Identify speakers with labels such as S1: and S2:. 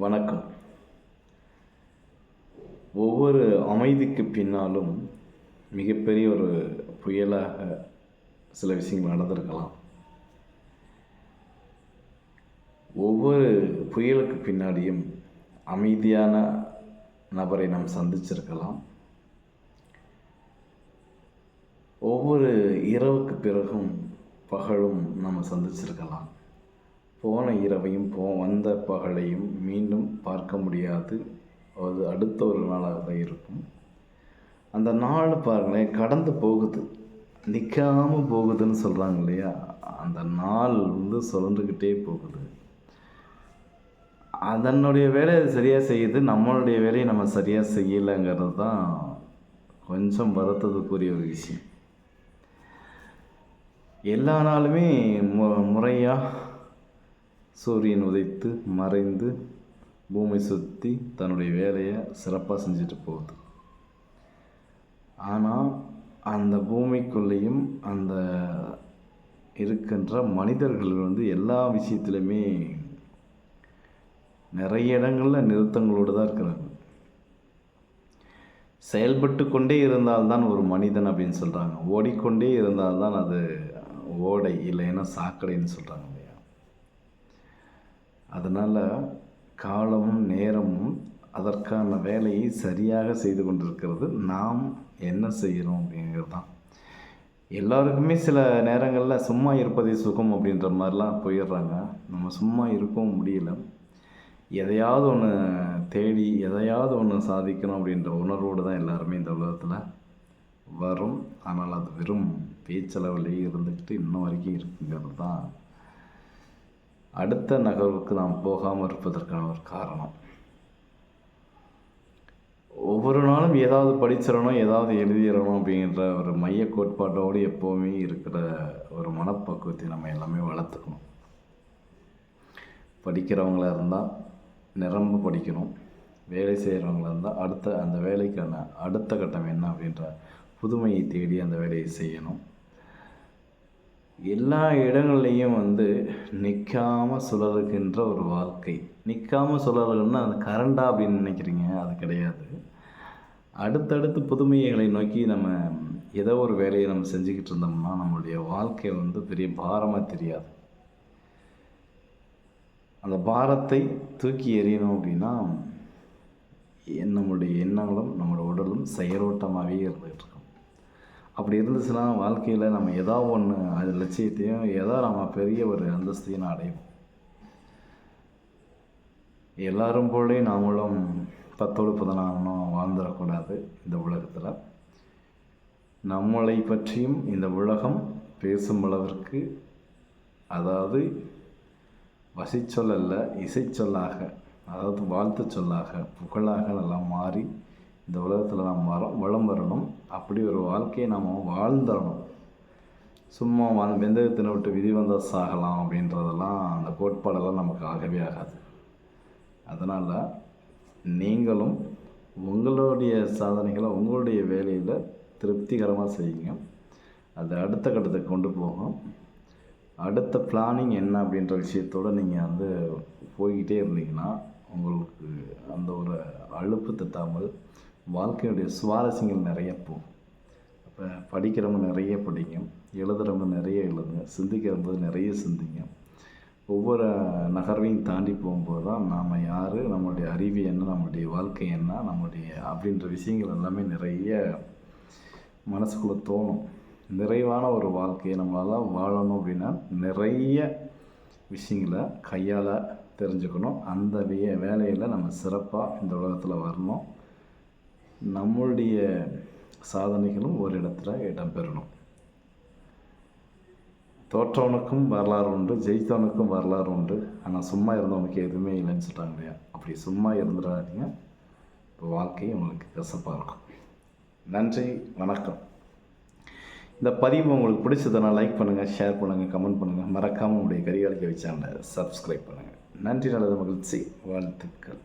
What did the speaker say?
S1: வணக்கம். ஒவ்வொரு அமைதிக்கு பின்னாலும் மிகப்பெரிய ஒரு புயலாக சில விஷயங்கள் நடந்திருக்கலாம். ஒவ்வொரு புயலுக்கு பின்னாடியும் அமைதியான நபரை நாம் சந்திச்சிருக்கலாம். ஒவ்வொரு இரவுக்கு பிறகும் பகலும் நம்ம சந்திச்சிருக்கலாம். போன இரவையும் போ வந்த பகலையும் மீண்டும் பார்க்க முடியாது. அது அடுத்த ஒரு நாளாக தான் இருக்கும். அந்த நாள் பாருங்களேன் கடந்து போகுது. நிற்காமல் போகுதுன்னு சொல்கிறாங்க இல்லையா? அந்த நாள் வந்து சுழன்றுக்கிட்டே போகுது. அதனுடைய வேலையை சரியாக செய்யுது நம்மளுடைய வேலையை நம்ம சரியாக செய்யலைங்கிறது தான் கொஞ்சம் வருத்தத்துக்குரிய ஒரு விஷயம். எல்லா நாளுமே மு முறையாக சூரியன் உதைத்து மறைந்து பூமி சுற்றி தன்னுடைய வேலையை சிறப்பாக செஞ்சுட்டு போகுது. ஆனால் அந்த பூமிக்குள்ளேயும் அந்த இருக்கின்ற மனிதர்கள் வந்து எல்லா விஷயத்துலையுமே நிறைய இடங்களில் நிறுத்தங்களோடு தான் இருக்கிறாங்க. செயல்பட்டு கொண்டே இருந்தால்தான் ஒரு மனிதன் அப்படின்னு சொல்கிறாங்க ஓடிக்கொண்டே இருந்தால்தான் அது ஓடை இல்லைன்னா சாக்கடைன்னு சொல்கிறாங்க அதனால் காலமும் நேரமும் அதற்கான வேலையை சரியாக செய்து கொண்டிருக்கிறது. நாம் என்ன செய்கிறோம் அப்படிங்கிறது தான் எல்லாருக்குமே சில நேரங்களில் சும்மா இருப்பதே சுகம் அப்படின்ற மாதிரிலாம் போயிடுறாங்க. நம்ம சும்மா இருக்கவும் முடியல. எதையாவது ஒன்று தேடி எதையாவது ஒன்று சாதிக்கணும் அப்படின்ற உணர்வோடு தான் எல்லாருமே இந்த உலகத்தில் வரும் ஆனால் அது வெறும் பேச்சளவிலேயே இருந்துக்கிட்டு இன்ன வரைக்கும் இருக்குங்கிறது தான் அடுத்த நகர்வுக்கு நாம் போகாமல் இருப்பதற்கான ஒரு காரணம். ஒவ்வொரு நாளும் ஏதாவது படிச்சிடணும் ஏதாவது எழுதிடணும் அப்படிங்கிற ஒரு மைய கோட்பாட்டோடு எப்போவுமே இருக்கிற ஒரு மனப்பக்குவத்தை நம்ம எல்லாமே வளர்த்துக்கணும். படிக்கிறவங்களாக இருந்தால் நிரம்ப படிக்கணும். வேலை செய்கிறவங்களா இருந்தால் அடுத்த அந்த வேலைக்கான அடுத்த கட்டம் என்ன அப்படின்ற புதுமையை தேடி அந்த வேலையை செய்யணும். எல்லா இடங்கள்லையும் வந்து நிற்காமல் சுழலுகின்ற ஒரு வாழ்க்கை. நிற்காமல் சுழலுன்னா அது கரண்டா அப்படின்னு நினைக்கிறீங்க அது கிடையாது. அடுத்தடுத்து புதுமைகளை நோக்கி நம்ம ஏதோ ஒரு வேலையை நம்ம செஞ்சுக்கிட்டு இருந்தோம்னா நம்மளுடைய வாழ்க்கை வந்து பெரிய பாரமாக தெரியாது. அந்த பாரத்தை தூக்கி எறியணும் அப்படின்னா நம்மளுடைய எண்ணங்களும் நம்மளோட உடலும் செயலோட்டமாகவே இருந்துகிட்டு இருக்கும். அப்படி இருந்துச்சுன்னா வாழ்க்கையில் நம்ம எதா ஒன்று அது லட்சியத்தையும் ஏதோ நம்ம பெரிய ஒரு அந்தஸ்தையும் அடைவோம். எல்லாரும் போலே நாமளும் பத்தோடு பதினாறும் வாழ்ந்துடக்கூடாது இந்த உலகத்தில். நம்மளை பற்றியும் இந்த உலகம் பேசும் அளவிற்கு அதாவது வசிச்சொல் அல்ல இசைச்சொல்லாக அதாவது வாழ்த்து சொல்லாக புகழாக நல்லா மாறி இந்த உலகத்தில் நாம் வரோம் வளம் வரணும். அப்படி ஒரு வாழ்க்கையை நாம் வாழ்ந்துடணும் சும்மா வாழ் வெந்தயத்தினை விட்டு விதி வந்தால் சாகலாம் அப்படின்றதெல்லாம் அந்த கோட்பாடெல்லாம் நமக்கு ஆகவே ஆகாது. அதனால் நீங்களும் உங்களுடைய சாதனைகளை உங்களுடைய வேலையில் திருப்திகரமாக செய்யுங்க. அது அடுத்த கட்டத்துக்கு கொண்டு போகும். அடுத்த பிளானிங் என்ன அப்படின்ற விஷயத்தோடு நீங்கள் வந்து போய்கிட்டே இருந்தீங்கன்னா உங்களுக்கு அந்த ஒரு அலுப்பு தட்டாமல் வாழ்க்கையுடைய சுவாரஸ்யங்கள் நிறைய போகும். அப்போ படிக்கிறவங்க நிறைய படிங்க எழுதுகிறவங்க நிறைய எழுதுங்க சிந்திக்கிறவங்க நிறைய சிந்திங்க. ஒவ்வொரு நகர்வையும் தாண்டி போகும்போது தான் நாம் யார் நம்மளுடைய அறிவு என்ன நம்மளுடைய வாழ்க்கை என்ன நம்மளுடைய அப்படின்ற விஷயங்கள் எல்லாமே நிறைய மனசுக்குள்ளே தோணும். நிறைவான ஒரு வாழ்க்கையை நம்மளால் வாழணும் அப்படின்னா நிறைய விஷயங்களை கையால் தெரிஞ்சுக்கணும். அந்த வே வேலையில் நம்ம சிறப்பாக இந்த உலகத்தில் வரணும். நம்மளுடைய சாதனைகளும் ஒரு இடத்துல இடம்பெறணும். தோற்றவனுக்கும் வரலாறு உண்டு ஜெயித்தவனுக்கும் வரலாறு உண்டு. ஆனால் சும்மா இருந்தவனுக்கு எதுவுமே இல்லைன்னு சொல்கிறாங்க இல்லையா? அப்படி சும்மா இருந்துடாதீங்க. இப்போ வாழ்க்கை உங்களுக்கு கசப்பாக இருக்கும். நன்றி வணக்கம். இந்த பதிவு உங்களுக்கு பிடிச்சதுன்னா லைக் பண்ணுங்கள் ஷேர் பண்ணுங்கள் கமெண்ட் பண்ணுங்கள் மறக்காமல் உங்களுடைய கரிகாலிக்க சேனலை சப்ஸ்கிரைப் பண்ணுங்கள் நன்றி நல்லது மகிழ்ச்சி. வாழ்த்துக்கள்.